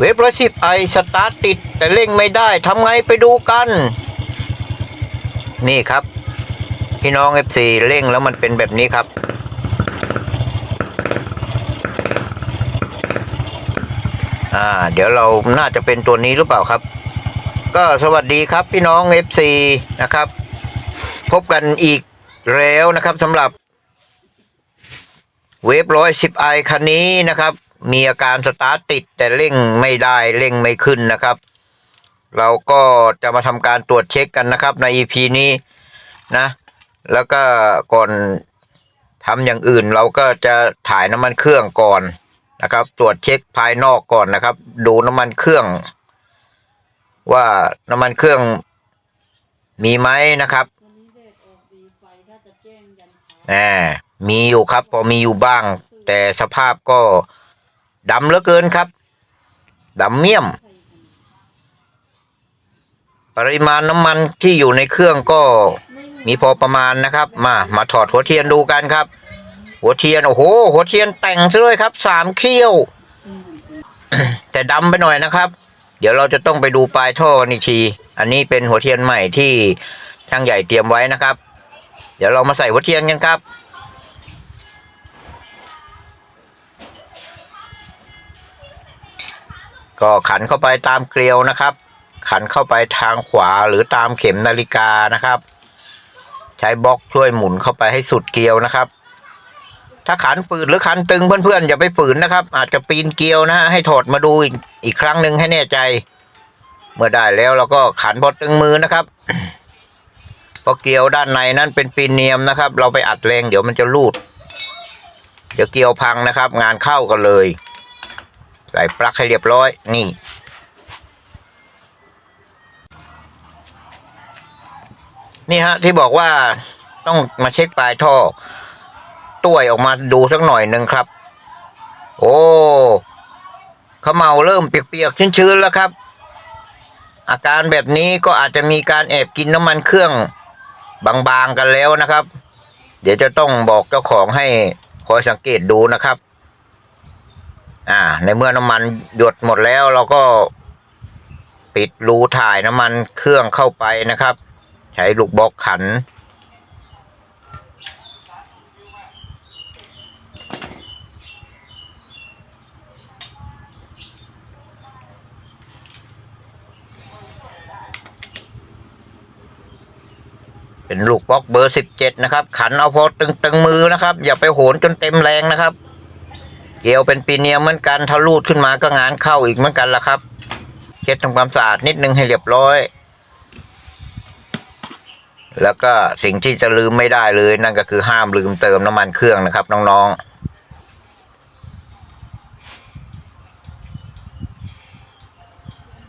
เว็บร้อยสิบไอสตาร์ทติด แต่เร่งไม่ได้ทำไงไปดูกัน นี่ครับ พี่น้อง F4 เร่งแล้วมันเป็นแบบนี้ครับ อ่า เดี๋ยวเราน่าจะเป็นตัวนี้หรือเปล่าครับ ก็สวัสดีครับพี่น้อง F4 นะครับ พบกันอีกแล้วนะครับสำหรับเวฟร้อยสิบไอคันนี้นะครับ มีอาการสตาร์ทติดแต่เร่งไม่ได้เร่งไม่ขึ้นนะครับ เราก็จะมาทำการตรวจเช็คกันนะครับ ใน EP นี้นะ แล้วก็ก่อนทำอย่างอื่น เราก็จะถ่ายน้ำมันเครื่องก่อนนะครับ ตรวจเช็คภายนอกก่อนนะครับ ดูน้ำมันเครื่อง ว่าน้ำมันเครื่องมีไหมนะครับวันนี้เดดออกดีไฟถ้าจะแจ้งยันเช้าแหมมีอยู่ครับ พอมีอยู่บ้าง แต่สภาพก็ ดำเหลือเกินครับ ดำเมี่ยมใครกันปริมาณน้ำมันที่อยู่ในเครื่องก็มีพอประมาณนะครับ มามาถอดหัวเทียนดูกันครับ หัวเทียนโอ้โห หัวเทียนแต่งซะด้วยครับสามเขี้ยวอืมแต่ดำไปหน่อยนะครับ เดี๋ยวเราจะต้องไปดูปลายท่อกันอีกทีอันนี้เป็นหัวเทียนใหม่ที่ช่างใหญ่เตรียมไว้นะครับ เดี๋ยวเรามาใส่หัวเทียนกันครับ ก็ขันเข้าไปตามเกลียวนะครับ ขันเข้าไปทางขวาหรือตามเข็มนาฬิกานะครับ ใช้บล็อกช่วยหมุนเข้าไปให้สุดเกลียวนะครับ ถ้าขันฝืดหรือขันตึงเพื่อนๆอย่าไปฝืนนะครับ อาจจะปีนเกลียวนะฮะให้ถอดมาดูอีกอีกครั้งหนึ่งให้แน่ใจ เมื่อได้แล้วเราก็ขันพอตึงมือนะครับเพราะเกลียวด้านในนั้นเป็นปีนเนียมนะครับ เราไปอัดแรงเดี๋ยวมันจะรูด เดี๋ยวเกลียวพังนะครับ งานเข้ากันเลย ใส่ปลั๊กให้เรียบร้อย นี่ นี่ฮะ ที่บอกว่าต้องมาเช็คปลายท่อต้วยออกมาดูสักหน่อยหนึ่งครับ โอ้เขมเมาเริ่มเปียกๆชื้นๆแล้วครับ อาการแบบนี้ก็อาจจะมีการแอบกินน้ำมันเครื่องบางๆกันแล้วนะครับ เดี๋ยวจะต้องบอกเจ้าของให้คอยสังเกตดูนะครับ อ่า ในเมื่อน้ำมันหยดหมดแล้วเราก็ปิดรูถ่ายน้ำมันเครื่องเข้าไปนะครับ ใช้ลูกบล็อกขัน เป็นลูกบล็อกเบอร์สิบเจ็ดนะครับ ขันเอาพอตึงตึงๆมือนะครับ อย่าไปโหนจนเต็มแรงนะครับ เกลียวเป็นปีเนียเหมือนกันถ้ารูดขึ้นมาก็งานเข้าอีกเหมือนกันละครับเช็ดทำความสะอาดนิดนึงให้เรียบร้อย แล้วก็สิ่งที่จะลืมไม่ได้เลย นั่นก็คือห้ามลืมเติมน้ำมันเครื่องนะครับ น้องๆ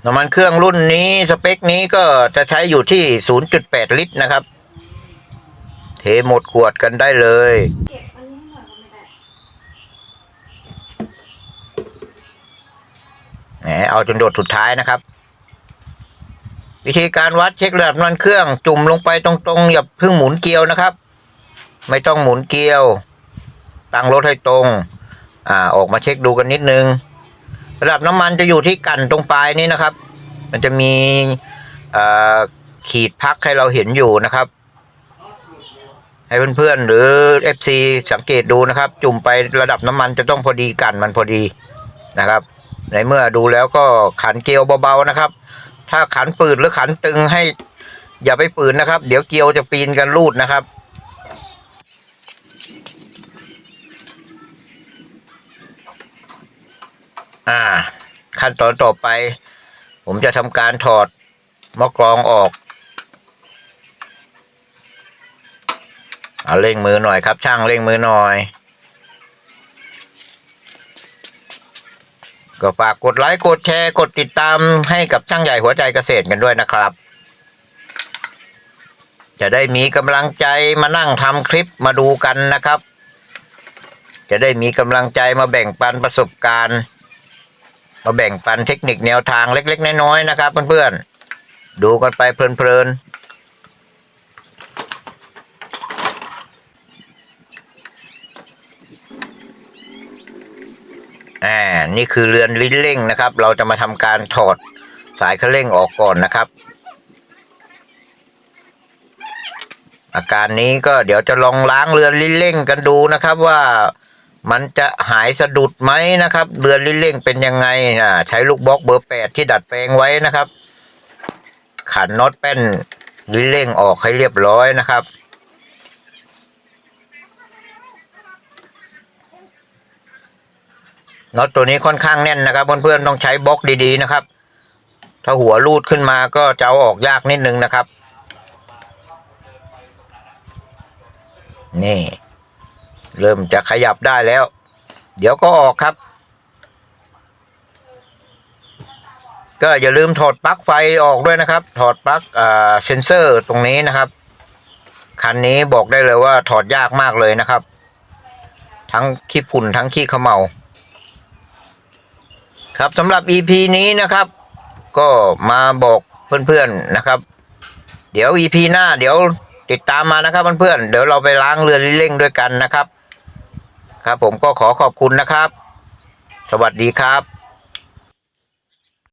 น้ำมันเครื่องรุ่นนี้สเปคนี้ก็จะใช้อยู่ที่ 0.8 ลิตรนะครับ เทหมดขวดกันได้เลย เก็บอันนี้หน่อยก็ไม่ได้ แหมเอาจนโดดสุดท้ายนะครับ วิธีการวัดเช็คระดับน้ำมันเครื่อง จุ่มลงไปตรงๆ อย่าเพิ่งหมุนเกลียวนะครับ ไม่ต้องหมุนเกลียว ตั้งรถให้ตรง อ่า ออกมาเช็คดูกันนิดนึง ระดับน้ำมันจะอยู่ที่กันตรงปลายนี้นะครับ มันจะมีขีดพักให้เราเห็นอยู่นะครับ ให้เพื่อนๆหรือ FC สังเกตดูนะครับ จุ่มไประดับน้ำมันจะต้องพอดีกันมันพอดีนะครับ ในเมื่อดูแล้วก็ขันเกลียวเบาๆนะครับ ถ้าขันปืดหรือขันตึงให้ อย่าไปปืนนะครับ เดี๋ยวเกลียวจะปีนกันรูดนะครับอ่า ขั้นตอนต่อไป ผมจะทำการถอดมอกรองออกเอาเร่งมือหน่อยครับ ช่างเร่งมือหน่อย ก็ฝากกดไลค์กดแชร์กดติดตามให้กับช่างใหญ่หัวใจเกษตรกันด้วยนะครับ จะได้มีกำลังใจมานั่งทำคลิปมาดูกันนะครับ จะได้มีกำลังใจมาแบ่งปันประสบการณ์ มาแบ่งปันเทคนิคแนวทางเล็ก ๆ น้อยๆนะครับเพื่อนๆดูกันไปเพลินๆ อ่า นี่คือเรือนลิ้นเร่งนะครับ เราจะมาทำการถอดสายคันเร่งออกก่อนนะครับ อาการนี้ก็เดี๋ยวจะลองล้างเรือนลิ้นเร่งกันดูนะครับว่ามันจะหายสะดุดไหมนะครับ เรือนลิ้นเร่งเป็นยังไงอ่าใช้ลูกบล็อกเบอร์แปดที่ดัดแปลงไว้นะครับ ขันน็อตแป้นลิ้นเร่งออกให้เรียบร้อยนะครับ น็อตตัวนี้ค่อนข้างแน่นนะครับเพื่อนๆต้องใช้บล็อกดีๆนะครับ ถ้าหัวรูดขึ้นมาก็จะเอาออกยากนิดนึงนะครับ นี่ เริ่มจะขยับได้แล้ว เดี๋ยวก็ออกครับ ก็อย่าลืมถอดปลั๊กไฟออกด้วยนะครับ ถอดปลั๊กเซนเซอร์ตรงนี้นะครับคันนี้บอกได้เลยว่าถอดยากมากเลยนะครับ ทั้งขี้ฝุ่นทั้งขี้ขมเมา ครับสำหรับ EP นี้นะครับ ก็มาบอกเพื่อนๆนะครับ เดี๋ยว EP หน้า เดี๋ยวติดตามมานะครับเพื่อนๆเดี๋ยวเราไปล้างเรือนเร่งด้วยกันนะครับ ครับผมก็ขอขอบคุณนะครับ สวัสดีครับ